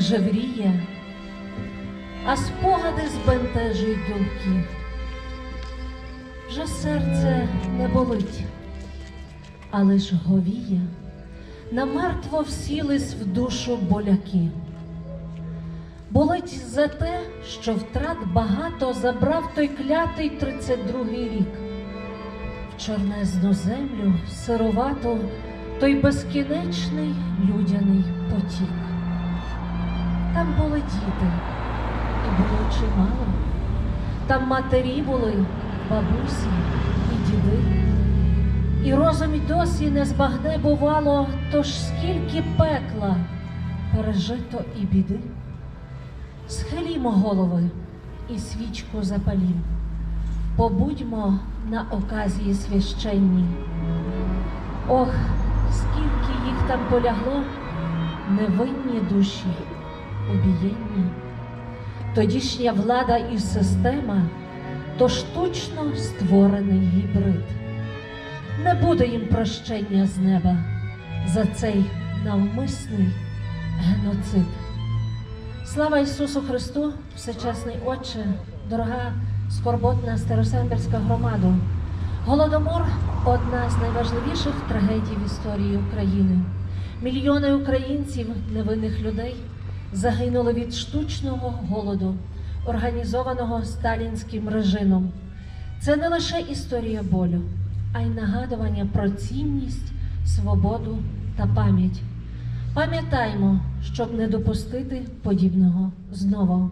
жевріє, а спогади збентежують думки. Вже серце не болить, а лиш говіє, намертво всілись в душу боляки. Болить за те, що втрат багато забрав той клятий 32-й рік. В чорнезну землю сировату той безкінечний людяний потік. Там були діти, і було чимало. Там матері були, бабусі і діди. І розум й досі не збагне бувало, тож скільки пекла пережито і біди. Схилімо голови і свічку запалім, побудьмо на оказії священній. Ох, скільки їх там полягло, невинні душі, убієнні. Тодішня влада і система то штучно створений гібрид. Не буде їм прощення з неба за цей навмисний геноцид. Слава Ісусу Христу, всечесний Отче, дорога скорботна Старосамбірська громада. Голодомор одна з найважливіших трагедій в історії України. Мільйони українців, невинних людей, загинули від штучного голоду, організованого сталінським режимом. Це не лише історія болю, а й нагадування про цінність, свободу та пам'ять. Пам'ятаймо, щоб не допустити подібного знову.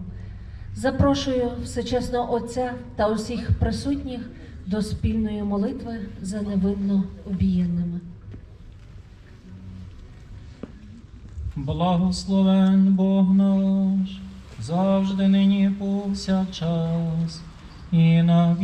Запрошую всечесного Отця та усіх присутніх до спільної молитви за невинно убієнними. Благословен Бог наш, завжди нині повсякчас і на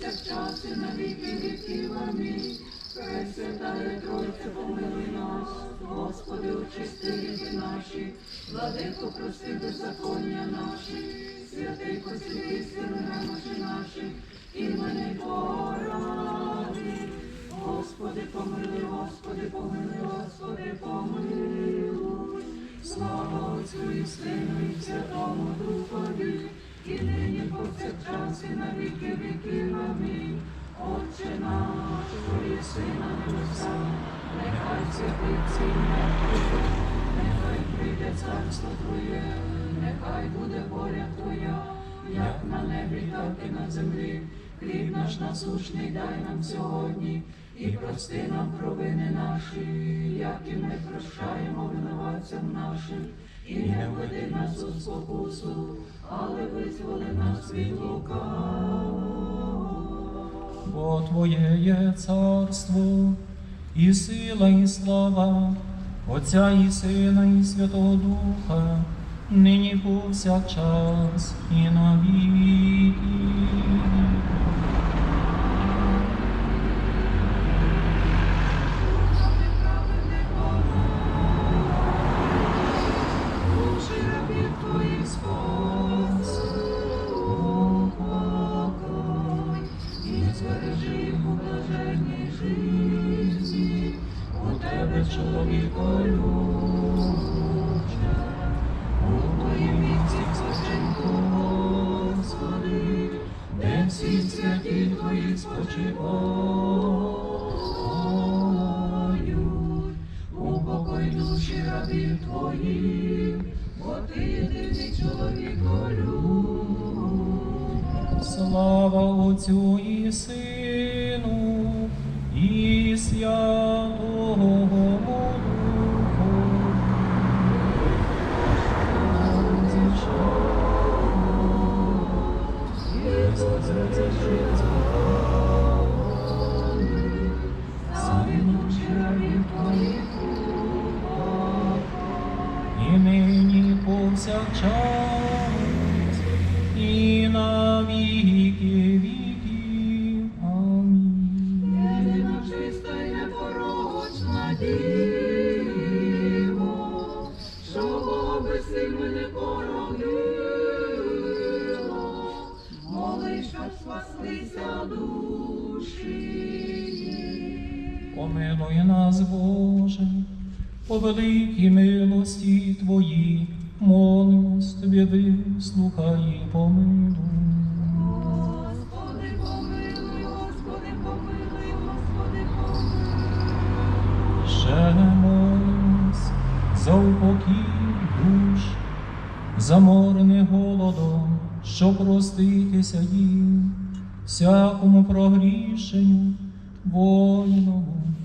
повсякчас і на віки віків. Амінь. Пресвятає Тройце, помилуй нас, Господи, очисти гріхи наші, владико, прости беззаконня наші, святий посвяти немочі наші, і мене поради. Господи, помилуй, Господи, помилуй, Господи, помилуй. Слава Отцю і Сину і Святому Духові, і нині повсякчас і на віки віків. Амінь. Отче наш, що єси на небесах, нехай святиться Твоє, нехай прийде царство Твоє, нехай буде воля Твоя, як на небі, так і на землі. Хліб наш насущний дай нам сьогодні, і прости нам провини наші, як і ми прощаємо винуватцям нашим, і не введи нас у спокусу, але визволи нас від лукавого. Бо Твоє є царство, і сила, і слава, Отця і Сина, і Святого Духа, нині повсякчас і на святі твої спочивають, упокой душі рабів твоїх, бо ти єдиний чоловік Слава Отцю і Сину, Помилуй нас, Боже, по великій милості Твоїй, молимось Тобі, вислухай і помилуй. Господи, помилуй, Господи, помилуй, Господи, помилуй. Ще молимось за упокій душ, заморених голодом, що проститися їм, всякому прогрішенню, 뭐이놈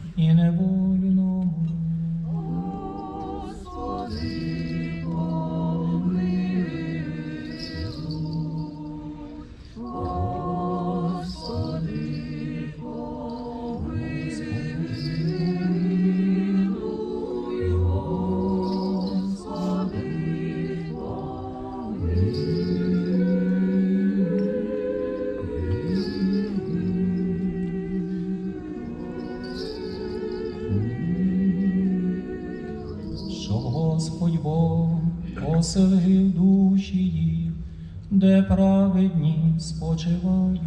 Щоб Господь Бог оселив душі їх, де праведні спочивають.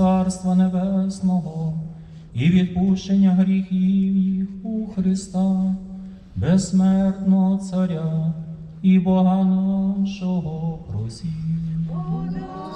Царства Небесного і відпущення гріхів їх у Христа, безсмертного Царя і Бога нашого. Подай